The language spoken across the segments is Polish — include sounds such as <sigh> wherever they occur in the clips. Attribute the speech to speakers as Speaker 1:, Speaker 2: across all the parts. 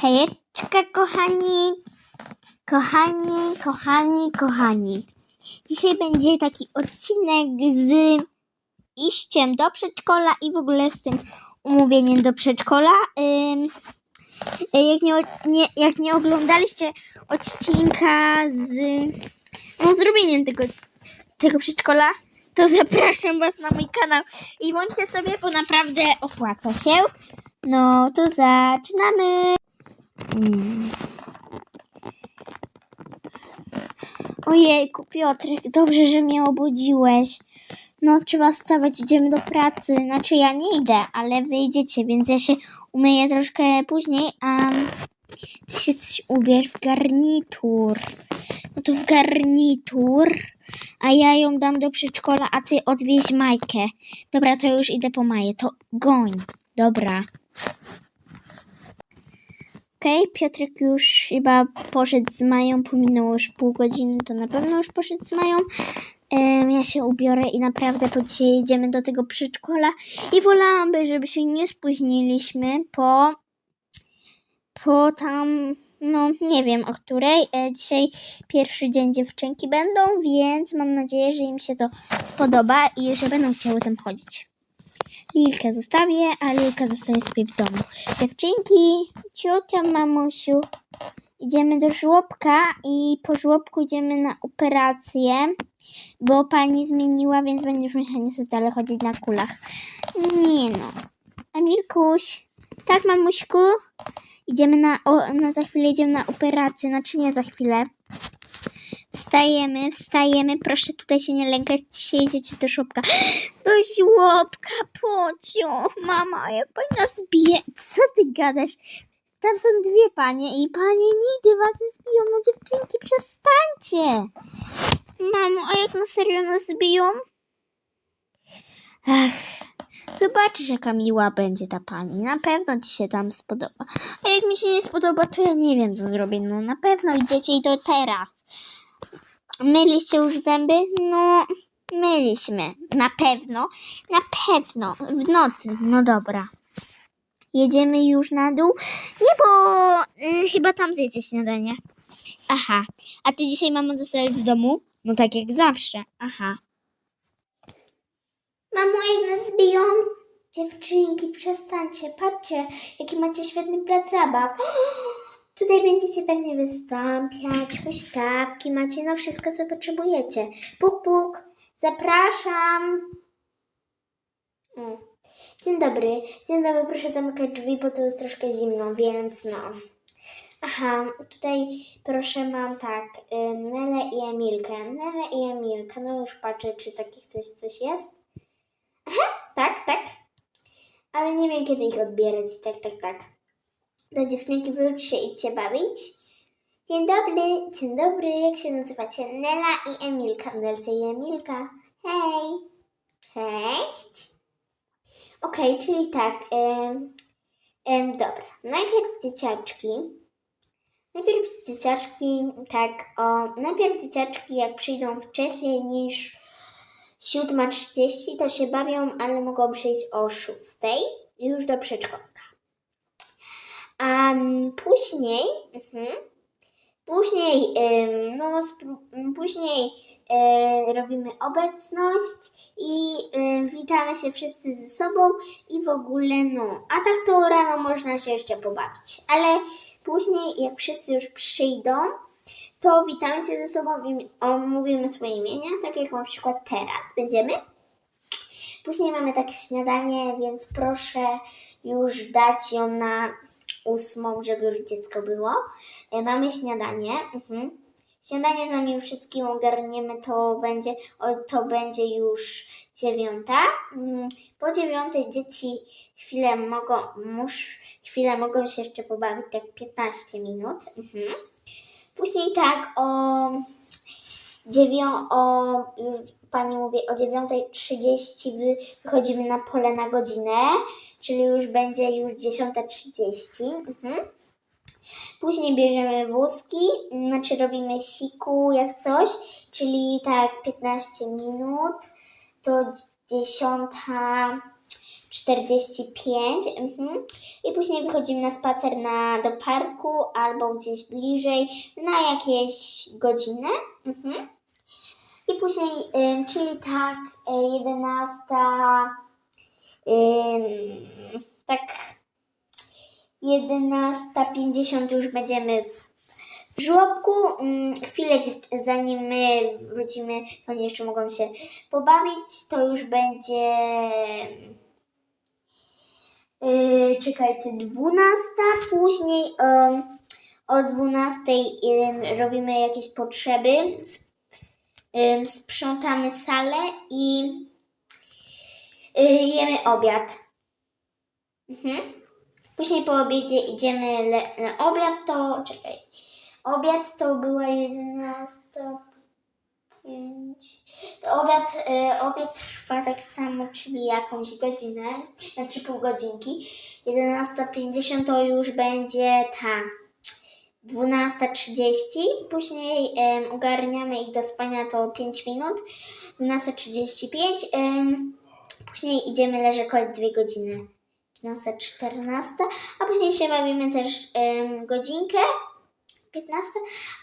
Speaker 1: Hejeczka, kochani, kochani, kochani, kochani. Dzisiaj będzie taki odcinek z iściem do przedszkola i w ogóle z tym umówieniem do przedszkola. Jak, nie, nie, jak nie oglądaliście odcinka z no, zrobieniem tego, tego przedszkola, to <laughs> zapraszam Was na mój kanał i bądźcie sobie, bo naprawdę opłaca się. No to zaczynamy. Ojejku, Piotrek, dobrze, że mnie obudziłeś. No, trzeba wstawać, idziemy do pracy. Znaczy, ja nie idę, ale wyjdziecie, więc ja się umyję troszkę później, a ty się coś ubierz w garnitur. No to w garnitur, a ja ją dam do przedszkola, a ty odwieź Majkę. Dobra, to już idę po Maję, to goń. Dobra. Okej, Piotrek już chyba poszedł z Mają, pominęło już pół godziny, to na pewno już poszedł z Mają. Em, ja się ubiorę i naprawdę po dzisiaj jedziemy do tego przedszkola i wolałabym, żeby się nie spóźniliśmy po, po tam, no nie wiem o której. E, dzisiaj pierwszy dzień dziewczynki będą, więc mam nadzieję, że im się to spodoba i że będą chciały tam chodzić. Lilkę zostawię, a Lilka zostanie sobie w domu. Dziewczynki, ciocia, mamusiu, idziemy do żłobka i po żłobku idziemy na operację, bo pani zmieniła, więc będziesz musiała niestety ale chodzić na kulach. Nie no. A tak mamuśku? Idziemy na, o, na za chwilę idziemy na operację, znaczy nie za chwilę. Wstajemy, wstajemy, proszę tutaj się nie lękać, dzisiaj jedziecie do żłobka. Do żłobka, pociąg, mama, jak pani nas bije, co ty gadasz? Tam są dwie panie i panie nigdy was nie zbiją, no dziewczynki, przestańcie. Mamo, a jak na serio nas zbiją? Ach, zobaczysz jaka miła będzie ta pani, na pewno ci się tam spodoba. A jak mi się nie spodoba, to ja nie wiem co zrobię, no na pewno idziecie i to teraz. Myliście już zęby? No, myliśmy. Na pewno, na pewno. W nocy. No dobra. Jedziemy już na dół? Nie, bo y, chyba tam zjecie śniadanie. Aha. A ty dzisiaj, mamo, zostajesz w domu? No tak jak zawsze. Aha. Mamo, jak nas biją? Dziewczynki, przestańcie. Patrzcie, jaki macie świetny plac zabaw. <gasps> Tutaj będziecie pewnie wystąpiać, huśtawki macie, no wszystko, co potrzebujecie. Puk, puk, zapraszam. Dzień dobry, dzień dobry, proszę zamykać drzwi, bo tu jest troszkę zimno, więc no. Aha, tutaj proszę mam tak, ym, Nelę i Emilkę. Nelę i Emilkę, no już patrzę, czy takich coś, coś jest. Aha, tak, tak. Ale nie wiem, kiedy ich odbierać, tak, tak, tak. Do dziewczynki wy już się idźcie bawić. Dzień dobry, dzień dobry, jak się nazywacie? Nela i Emilka. Nelcia i Emilka. Hej. Cześć. Okej, czyli tak. Ym, ym, dobra, najpierw dzieciaczki. Najpierw dzieciaczki, tak, o, najpierw dzieciaczki jak przyjdą wcześniej niż 7.30, to się bawią, ale mogą przyjść o 6.00 już do przedszkolka. A później, mhm, później, no, później e, robimy obecność i y, witamy się wszyscy ze sobą i w ogóle, no, a tak to rano można się jeszcze pobawić, ale później, jak wszyscy już przyjdą, to witamy się ze sobą i omówimy swoje imienia, tak jak na przykład teraz. Będziemy. Później mamy takie śniadanie, więc proszę już dać ją na ósmą, żeby już dziecko było. E, Mamy śniadanie. Mhm. Śniadanie zanim wszystkim ogarniemy, to będzie, to będzie już dziewiąta. Mm, Po dziewiątej dzieci chwilę mogą, musz, chwilę mogą się jeszcze pobawić, tak 15 minut. Mhm. Później tak o dziewią, o, już pani mówi, o 9.30 wy, wychodzimy na pole na godzinę, czyli już będzie już 10.30. Mhm. Później bierzemy wózki, znaczy robimy siku jak coś, czyli tak 15 minut, to 10, 45. Mhm. I później wychodzimy na spacer na, do parku albo gdzieś bliżej na jakieś godzinę. Mhm. I później, ym, czyli tak, y, 11. Ym, tak 11.50 już będziemy w żłobku. Ym, chwilę zanim my wrócimy, to oni jeszcze mogą się pobawić. To już będzie. Yy, czekajcie, 12. Później ym, o 12 ym, robimy jakieś potrzeby. Sprzątamy salę i y, jemy obiad. Mhm. Później po obiedzie idziemy le- na obiad, to czekaj. Obiad to była 11. To obiad, y, obiad trwa tak samo, czyli jakąś godzinę, znaczy pół godzinki. 11.50 to już będzie ta 12.30. Później em, ogarniamy ich do spania to 5 minut. 12.35. em, później idziemy leżakować 2 godziny. 13.14. A później się bawimy też em, godzinkę. 15,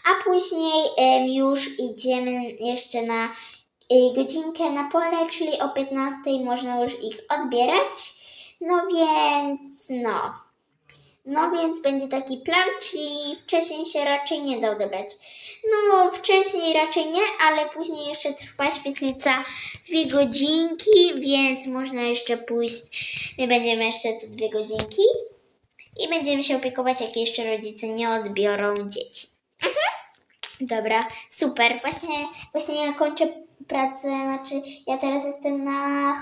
Speaker 1: a później em, już idziemy jeszcze na y, godzinkę na pole, czyli o 15 można już ich odbierać. No więc no. No więc będzie taki plan, czyli wcześniej się raczej nie da odebrać. No wcześniej raczej nie, ale później jeszcze trwa świetlica dwie godzinki, więc można jeszcze pójść. My będziemy jeszcze te dwie godzinki i będziemy się opiekować, jak jeszcze rodzice nie odbiorą dzieci. Mhm. Dobra, super. Właśnie, właśnie ja kończę pracę, znaczy ja teraz jestem na,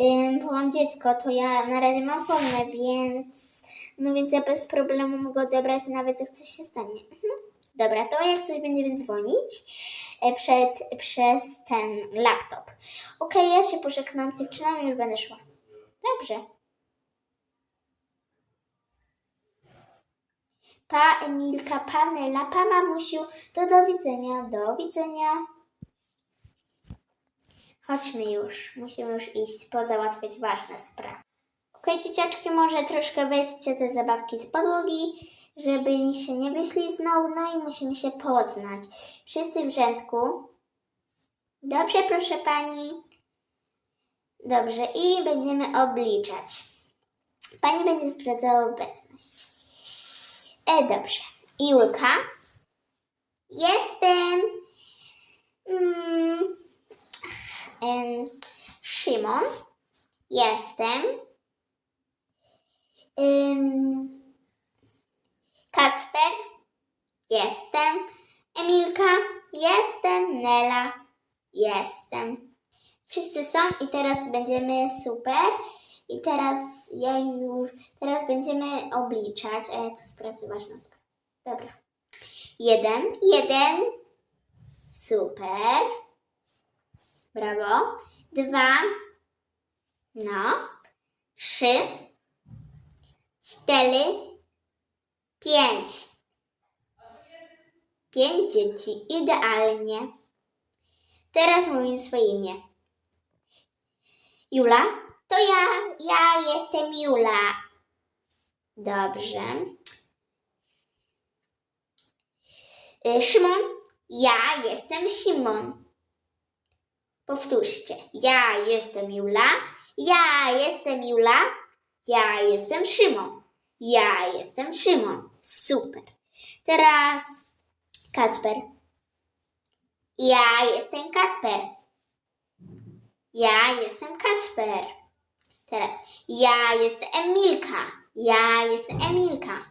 Speaker 1: ym, bo mam dziecko, to ja na razie mam formę, więc, no więc ja bez problemu mogę odebrać nawet jak coś się stanie. Mhm. Dobra, to jak coś będziemy dzwonić e, przed, przez ten laptop. Okej, ja się pożegnam z dziewczynami, już będę szła. Dobrze. Pa Emilka, pa Nela, pa mamusiu, to do widzenia, do widzenia. Chodźmy już, musimy już iść, pozałatwiać ważne sprawy. Okej, dzieciaczki, może troszkę weźcie te zabawki z podłogi, żeby nikt się nie wyśliznął, no i musimy się poznać. Wszyscy w rzędku. Dobrze, proszę pani. Dobrze, i będziemy obliczać. Pani będzie sprawdzała obecność. E, dobrze. Julka. Jestem. Mm, Szymon. Jestem. Ym, Kacper. Jestem. Emilka. Jestem. Nela. Jestem. Wszyscy są i teraz będziemy super. I teraz ja już, teraz będziemy obliczać, a ja tu sprawdzę ważną sprawę. Dobra. Jeden, jeden. Super. Brawo. Dwa. No. Trzy. Cztery. Pięć. Pięć dzieci. Idealnie. Teraz mówię swoje imię. Jula? To ja, ja jestem Jula. Dobrze. Y, Szymon? Ja jestem Szymon. Powtórzcie. Ja jestem Jula. Ja jestem Jula. Ja jestem Szymon. Ja jestem Szymon. Super. Teraz Kacper. Ja jestem Kacper. Ja jestem Kacper. Teraz ja jestem Emilka. Ja jestem Emilka.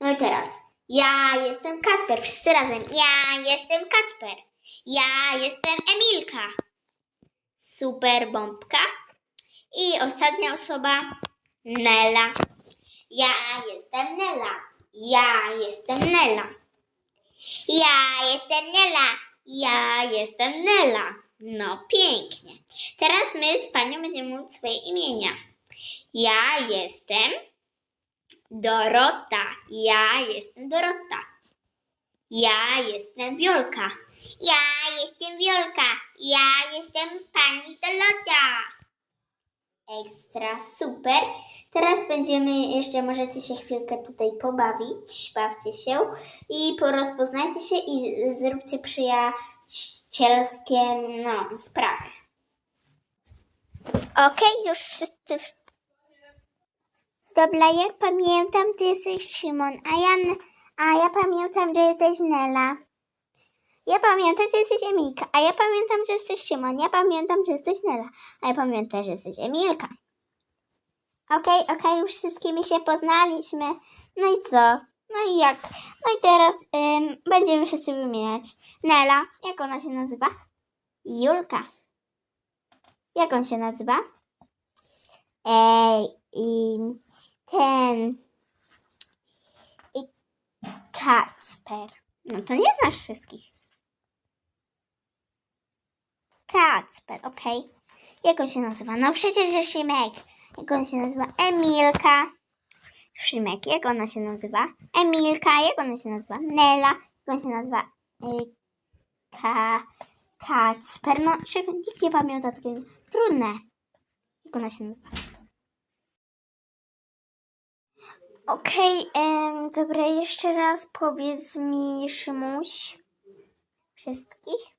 Speaker 1: No i teraz ja jestem Kacper. Wszyscy razem. Ja jestem Kacper. Ja jestem Emilka. Super bombka. I ostatnia osoba Nela. Ja jestem Nela. Ja jestem Nela. Ja jestem Nela. Ja jestem Nela. No pięknie. Teraz my z panią będziemy mówić swoje imienia. Ja jestem Dorota. Ja jestem Dorota. Ja jestem Wiolka. Ja jestem Wiolka. Ja jestem pani Dorota. Ekstra, super. Teraz będziemy jeszcze, możecie się chwilkę tutaj pobawić, bawcie się i porozpoznajcie się i zróbcie przyjacielskie no, sprawy. Okej, już wszyscy. Dobra, jak pamiętam, ty jesteś Szymon, a ja, a ja pamiętam, że jesteś Nela. Ja pamiętam, że jesteś Emilka, a ja pamiętam, że jesteś Szymon. Ja pamiętam, że jesteś Nela, a ja pamiętam, że jesteś Emilka. Okej, okej, już z wszystkimi się poznaliśmy. No i co? No i jak? No i teraz ym, będziemy wszyscy wymieniać. Nela, jak ona się nazywa? Julka. Jak on się nazywa? Ej, i ten. I Kacper. No to nie znasz wszystkich. Kacper, okej. Jak on się nazywa? No przecież że Szymek. Jak on się nazywa? Emilka. Szymek, jak ona się nazywa? Emilka, jak ona się nazywa? Nela, jak on się nazywa? Y, Ka... Kacper, no nikt nie pamięta. Trudne. Jak ona się nazywa? Okej, em, dobra, jeszcze raz powiedz mi, Szymuś, wszystkich.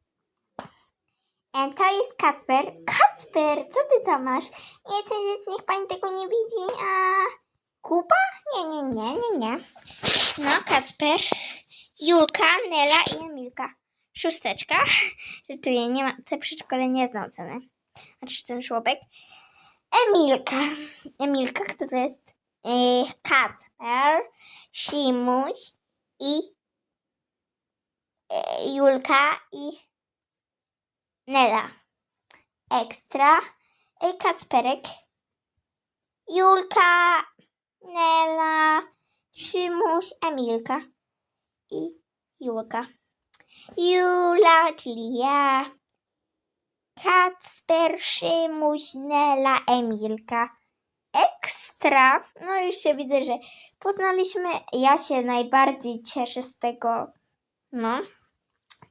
Speaker 1: E, to jest Kacper. Kacper, co ty tam masz? Nie, to jest, niech pani tego nie widzi. A kupa? Nie, nie, nie, nie, nie. No, Kacper, Julka, Nela i Emilka. Szósteczka. <laughs> Żartuję, nie ma, te przedszkole nie zna oceny. Znaczy ten żłobek. Emilka. Emilka, kto to jest? Yy, Kacper, Simuś i yy, Julka i Nela. Ekstra. Kacperek. Julka, Nela, Szymuś, Emilka i Julka. Jula, czyli ja. Kacper, Szymuś, Nela, Emilka. Ekstra. No już się widzę, że poznaliśmy. Ja się najbardziej cieszę z tego, no,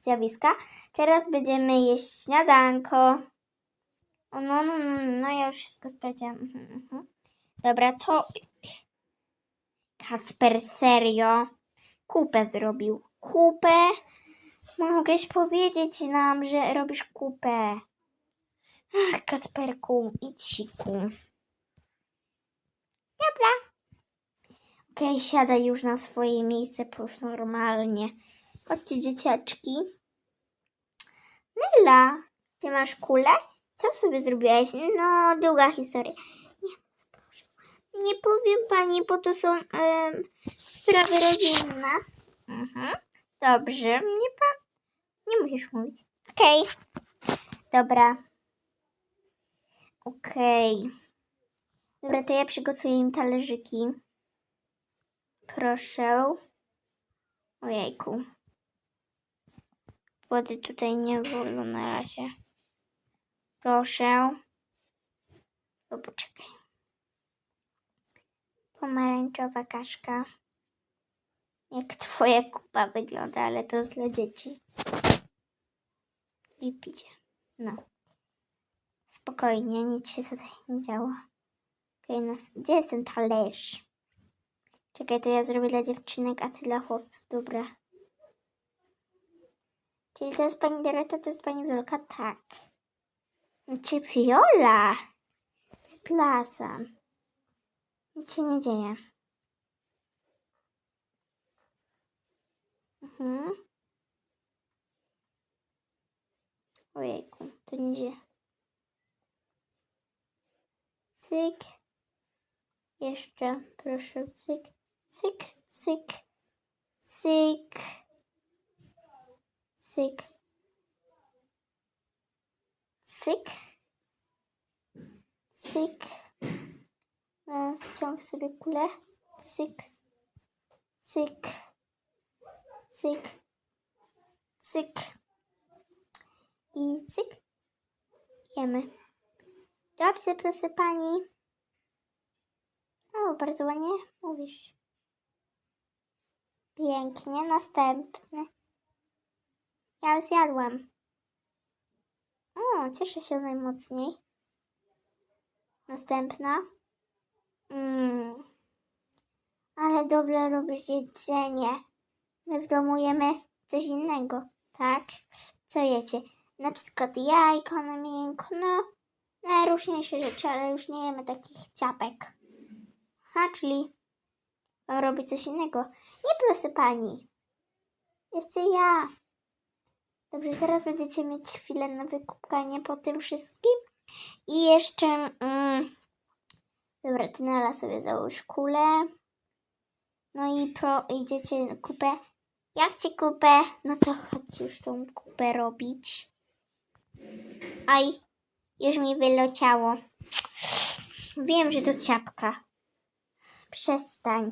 Speaker 1: zjawiska. Teraz będziemy jeść śniadanko. O, no, no, no, no, ja już wszystko sprawdziłam. Mhm, mhm. Dobra, to Kacper, serio. Kupę zrobił. Kupę? Mogłeś powiedzieć nam, że robisz kupę. Ach, Kasperku, idź siku. Dobra. Okej, siadaj już na swoje miejsce, już normalnie. Chodźcie, dzieciaczki. Nela, ty masz kulę? Co sobie zrobiłaś? No, długa historia. Nie, proszę. Nie powiem pani, bo to są em, sprawy rodzinne. Mhm. Dobrze, nie pan. Nie musisz mówić. Okej. Dobra. Okej. Dobra, to ja przygotuję im talerzyki. Proszę. Ojejku. Wody tutaj nie wolno na razie. Proszę. O, poczekaj. Pomarańczowa kaszka. Jak twoja kupa wygląda, ale to jest dla dzieci. I picie. No. Spokojnie, nic się tutaj nie działo. Okej, nas... gdzie jest ten talerz? Czekaj, to ja zrobię dla dziewczynek, a ty dla chłopców. Dobra. Czyli to jest pani Dorota, to jest pani Wielka? Tak. Czy Viola? Przepraszam. Nic się nie dzieje. Mhm. Ojejku, to nie dzieje. Cyk. Jeszcze, proszę, cyk. Cyk, cyk. Cyk. Cyk. Cyk. Cyk. Ściąg sobie kulę. Cyk. Cyk. Cyk. Cyk. I cyk. Jemy. Dobrze, proszę pani. O, bardzo ładnie mówisz. Pięknie. Następny. Ja już zjadłam. O, cieszę się najmocniej. Następna. Mm. Ale dobrze robisz jedzenie. My w domu jemy coś innego, tak? Co jecie? Na przykład jajko na miękko, no najróżniejsze rzeczy, ale już nie jemy takich ciapek. Ha, czyli mam robić coś innego. Nie proszę pani. Jeszcze ja. Dobrze, teraz będziecie mieć chwilę na wykupkanie po tym wszystkim. I jeszcze... Mm, dobra, ty Nela sobie załóż kulę. No i pro, idziecie kupę. Jak ci kupę? No to chodź już tą kupę robić. Aj, już mi wyleciało. Wiem, że to ciapka. Przestań.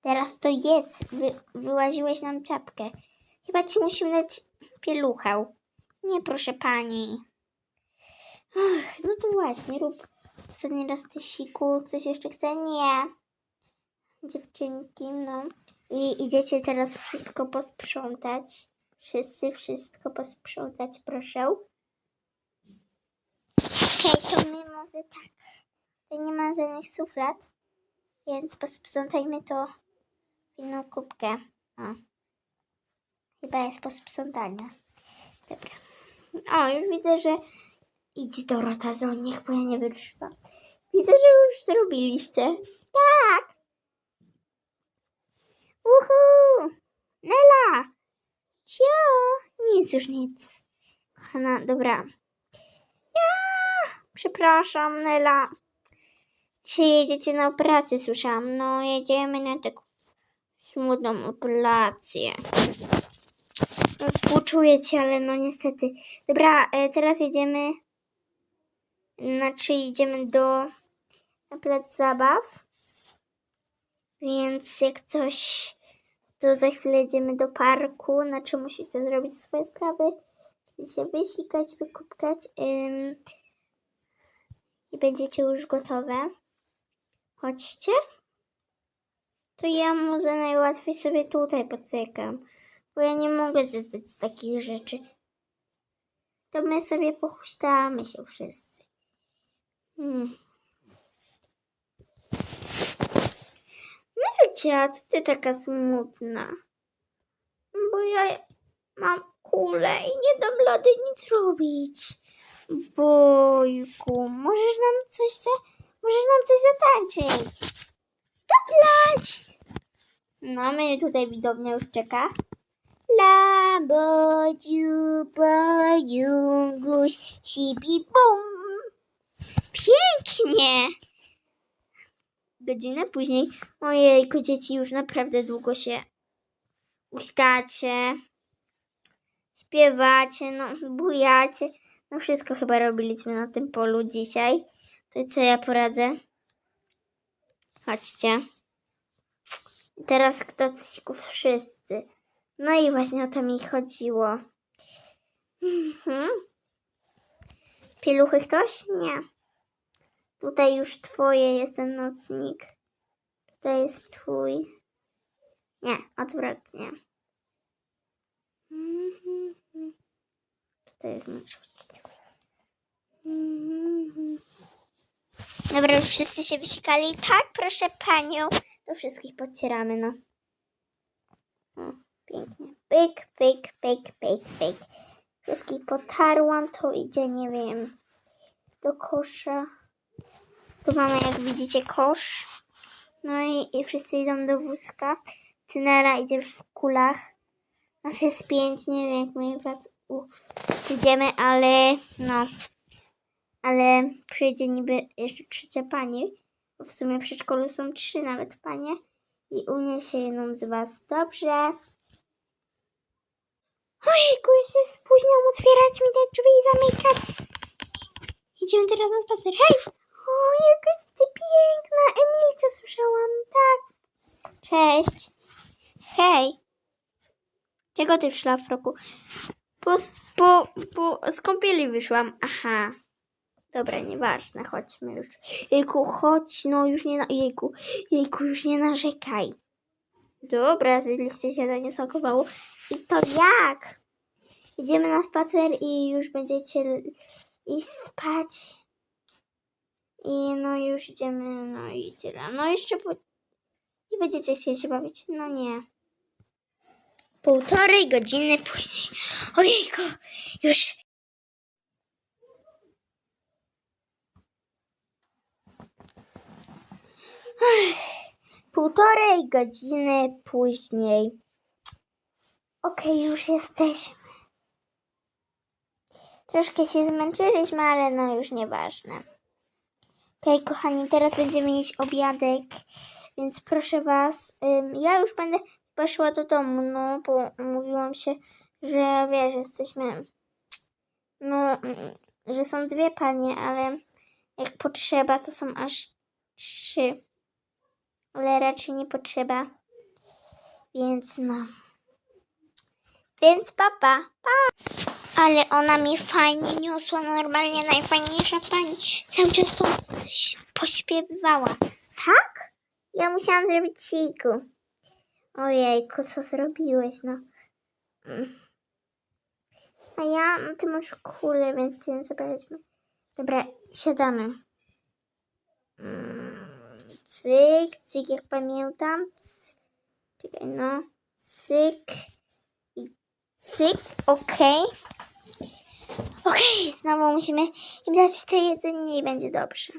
Speaker 1: Teraz to jedz. Wy, wyłaziłeś nam czapkę. Chyba ci musimy dać pieluchę. Nie, proszę pani. Ach, no to właśnie, rób ostatni raz ty siku. Coś jeszcze chce? Nie. Dziewczynki, no. I idziecie teraz wszystko posprzątać. Wszyscy wszystko posprzątać, proszę. Okej, to my może tak. Tutaj nie ma żadnych suflat, więc posprzątajmy to w inną kubkę. O. Chyba jest posprzątania. Dobra. O, już widzę, że idź Dorota do nich, bo ja nie wytrzymam. Widzę, że już zrobiliście. Tak! Uhu! Nela! Cio! Nic już nic. Kochana, dobra. Ja! Przepraszam, Nela. Dzisiaj jedziecie na operację, słyszałam. No, jedziemy na taką smutną operację. Współczuję cię, ale no niestety. Dobra, e, teraz jedziemy. Znaczy, idziemy do na plac zabaw. Więc jak coś, to za chwilę jedziemy do parku. Znaczy, musicie zrobić swoje sprawy, czyli się wysikać, wykupkać. Ym, I będziecie już gotowe. Chodźcie. To ja może najłatwiej sobie tutaj pocykam. Bo ja nie mogę zjeść z takich rzeczy. To my sobie pochuśtamy się wszyscy. Hmm. Marycia, co ty taka smutna? Bo ja mam kulę i nie dam rady nic robić. Bojku, możesz nam coś za... Możesz nam coś zatańczyć. Doplać! No, mnie tutaj widownia już czeka. La, bodziu, bojunguś, sibi, bum. Pięknie! Godzinę później, ojejku, dzieci już naprawdę długo się ustacie, śpiewacie, no, bujacie. No wszystko chyba robiliśmy na tym polu dzisiaj. To co ja poradzę? Chodźcie. Teraz kto coś wszyscy. No i właśnie o to mi chodziło. Mhm. Pieluchy ktoś? Nie. Tutaj już twoje jest ten nocnik. Tutaj jest twój. Nie, odwrotnie. Mhm. Tutaj jest mój Mhm. Dobra, już wszyscy się wysikali. Tak, proszę panią. Do wszystkich podcieramy, no. Pięknie. Pyk, pyk, pyk, pyk, pyk. Wszystkich potarłam, to idzie, nie wiem, do kosza. Tu mamy, jak widzicie, kosz. No i, i wszyscy idą do wózka. Tynera idzie już w kulach. Nas jest pięć, nie wiem, jak my was u- idziemy, ale no. Ale przyjdzie niby jeszcze trzecia pani. Bo w sumie w przedszkolu są trzy nawet panie. I uniesie jedną z was. Dobrze. Ojejku, ja się spóźniam otwierać mi te drzwi i zamykać. Idziemy teraz na spacer. Hej! O, jakaś ty piękna. Emilcia słyszałam. Tak. Cześć. Hej. Czego ty w szlafroku? Po, po, po z wyszłam. Aha. Dobra, nieważne, chodźmy już. Jejku, chodź, no już nie na... Jejku, jejku, już nie narzekaj. Dobra, zjedliście śniadanie smakowało. I to jak? Idziemy na spacer i już będziecie iść spać. I no już idziemy, no i tyle. No jeszcze po... nie będziecie chcieli się bawić. No nie. Półtorej godziny później. Ojejku, już. Półtorej godziny później. Okej, już jesteśmy. Troszkę się zmęczyliśmy, ale no już nieważne. Okej, kochani, teraz będziemy jeść obiadek, więc proszę was, ym, ja już będę poszła do domu, no bo mówiłam się, że wiesz, jesteśmy, no, mm, że są dwie panie, ale jak potrzeba, to są aż trzy, ale raczej nie potrzeba, więc no. Więc papa, pa! Ale ona mi fajnie niosła, normalnie najfajniejsza pani. Cały czas to pośpiewała. Tak? Ja musiałam zrobić siku. Ojejku, co zrobiłeś, no. A ja, no ty masz kulę, więc cię nie zabraliśmy. Dobra, siadamy. Mm, Cyk, cyk, jak pamiętam. Czekaj, no. Cyk. I cyk, okej. Okej, znowu musimy im dać to jedzenie i będzie dobrze.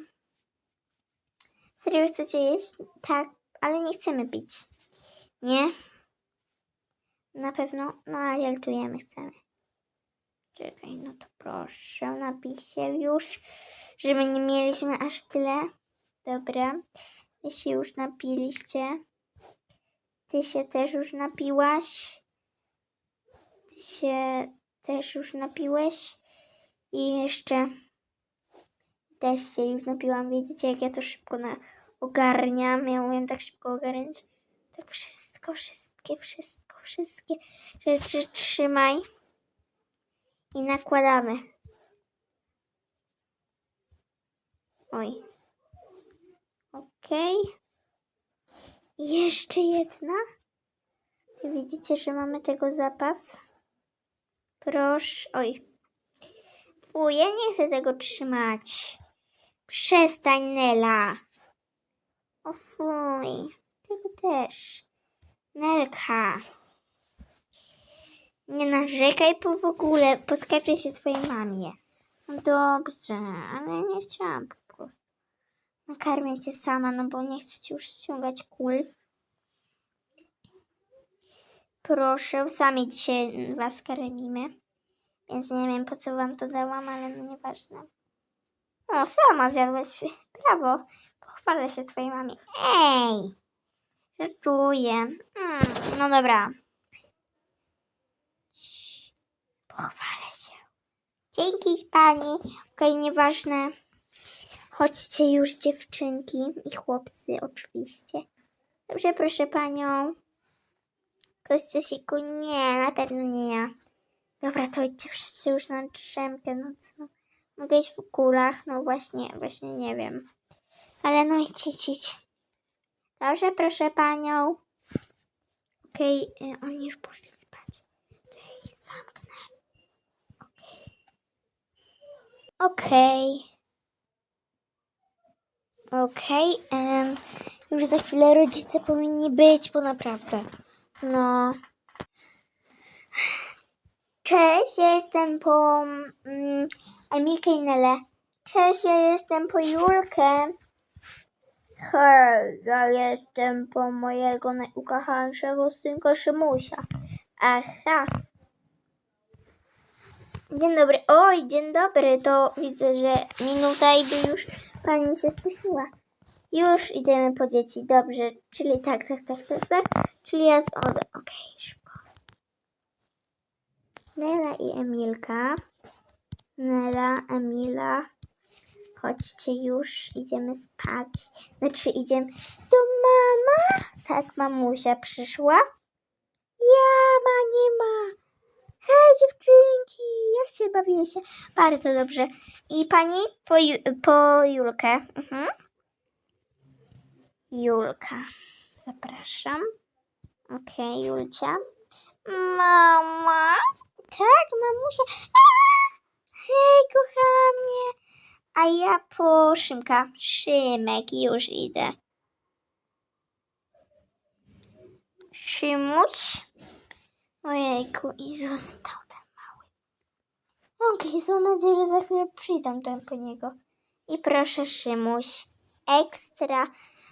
Speaker 1: Serio chcecie jeść? Tak, ale nie chcemy pić. Nie? Na pewno, no a jaltujemy chcemy. Czekaj, no to proszę, napij się już, żeby nie mieliśmy aż tyle. Dobra, wy się już napiliście. Ty się też już napiłaś. Ty się też już napiłeś. I jeszcze też się już napiłam. Widzicie, jak ja to szybko na ogarniam. Ja umiem tak szybko ogarniać. Tak wszystko, wszystkie, wszystko, wszystkie rzeczy trzymaj. I nakładamy. Oj. Okej. I Jeszcze jedna. Widzicie, że mamy tego zapas. Proszę. Oj. Fuj, ja nie chcę tego trzymać. Przestań, Nela. O fuj. Tego też. Nelka. Nie narzekaj po w ogóle. Poskaczę się twojej mamie. No dobrze, ale nie chciałam. Nakarmię cię sama, no bo nie chcę ci już ściągać kul. Proszę, sami dzisiaj was karmimy. Więc nie wiem po co wam to dałam, ale no nieważne. O, sama zjadłaś. Brawo. Pochwalę się twojej mamie. Ej! Żartuję. Mm, no dobra. Pochwalę się. Dzięki pani. Okej, nieważne. Chodźcie już dziewczynki i chłopcy oczywiście. Dobrze, proszę panią. Ktoś chce siku? Nie, na pewno nie ja. Dobra, to idźcie wszyscy już na drzemkę nocną. Mogę iść w kulach? No właśnie, właśnie nie wiem. Ale no idźcie, idźcie. Dobrze, proszę panią. Okej, y, oni już poszli spać. To ja ich zamknę. Okej. Okej. Okej. em, już za chwilę rodzice powinni być, bo naprawdę. No. Cześć, ja jestem po mm, Emilkę i Nelę. Cześć, ja jestem po Julkę. Hej, ja jestem po mojego najukochańszego synka Szymusia. Aha. Dzień dobry. Oj, dzień dobry. To widzę, że minuta i już pani się spóźniła. Już idziemy po dzieci. Dobrze. Czyli tak, tak, tak, tak, tak. Czyli ja z od... Okej, szybko. Nela i Emilka. Nela, Emila. Chodźcie już, idziemy spać. Znaczy idziemy do mama. Tak, mamusia przyszła. Ja ma, nie ma. Hej dziewczynki, jak się bawicie? Bardzo dobrze. I pani po, po Julkę. Mhm. Julka. Zapraszam. Okej, Julcia. Mama. Tak, mamusia. Hej, kochanie. A ja po Szymka. Szymek, już idę. Szymuś. Ojejku, i został ten mały. Okej, mam nadzieję, że za chwilę przyjdą tam po niego. I proszę, Szymuś. Ekstra.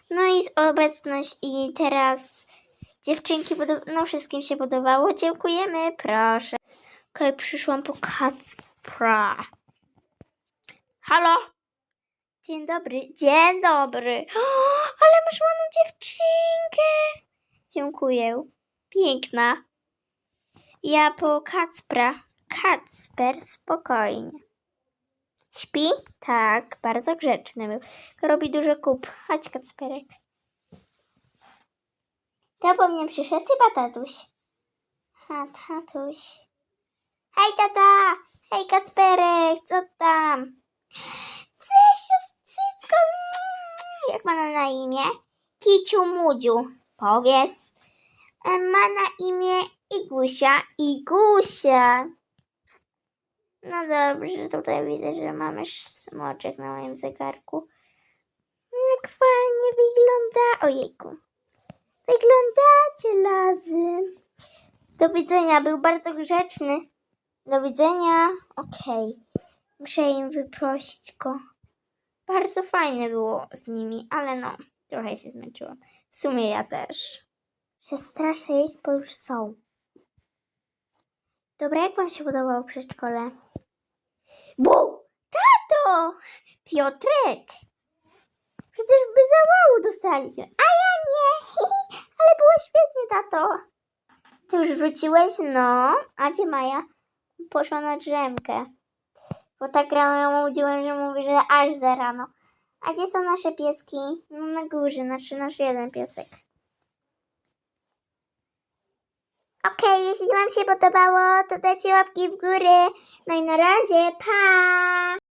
Speaker 1: No i obecność i teraz dziewczynki, no wszystkim się podobało. Dziękujemy, proszę. Okej, przyszłam po Kacpra. Halo? Dzień dobry. Dzień dobry. O, ale masz ładną dziewczynkę. Dziękuję. Piękna. Ja po Kacpra. Kacper, spokojnie. Śpi? Tak, bardzo grzeczny był. Robi dużo kup. Chodź, Kacperek. To po mnie przyszedł chyba tatuś. A, tatuś. Hej, tata! Hej, Kacperek, co tam? Cześć, siostrzycko! Mm, Jak ma na imię? Kiciu Mudziu. Powiedz. E, Ma na imię Igusia. Igusia. No dobrze, tutaj widzę, że mamy smoczek na moim zegarku. Jak fajnie wygląda. Ojejku. Wyglądacie lazy. Do widzenia, był bardzo grzeczny. Do widzenia. Okej. Muszę im wyprosić go. Bardzo fajne było z nimi, ale no, trochę się zmęczyłam. W sumie ja też. Przestraszę ich, bo już są. Dobra, jak wam się podobało w przedszkole? Bu! Tato! Piotrek! Przecież by zawału dostaliśmy. A ja nie! <laughs> Ale było świetnie, tato. Ty już wróciłeś? No. A gdzie Maja? Poszła na drzemkę. Bo tak rano ją obudziłem, że mówi, że aż za rano. A gdzie są nasze pieski? No na górze, znaczy nasz jeden piesek. Okej, jeśli Wam się podobało, to dajcie łapki w górę. No i na razie, pa!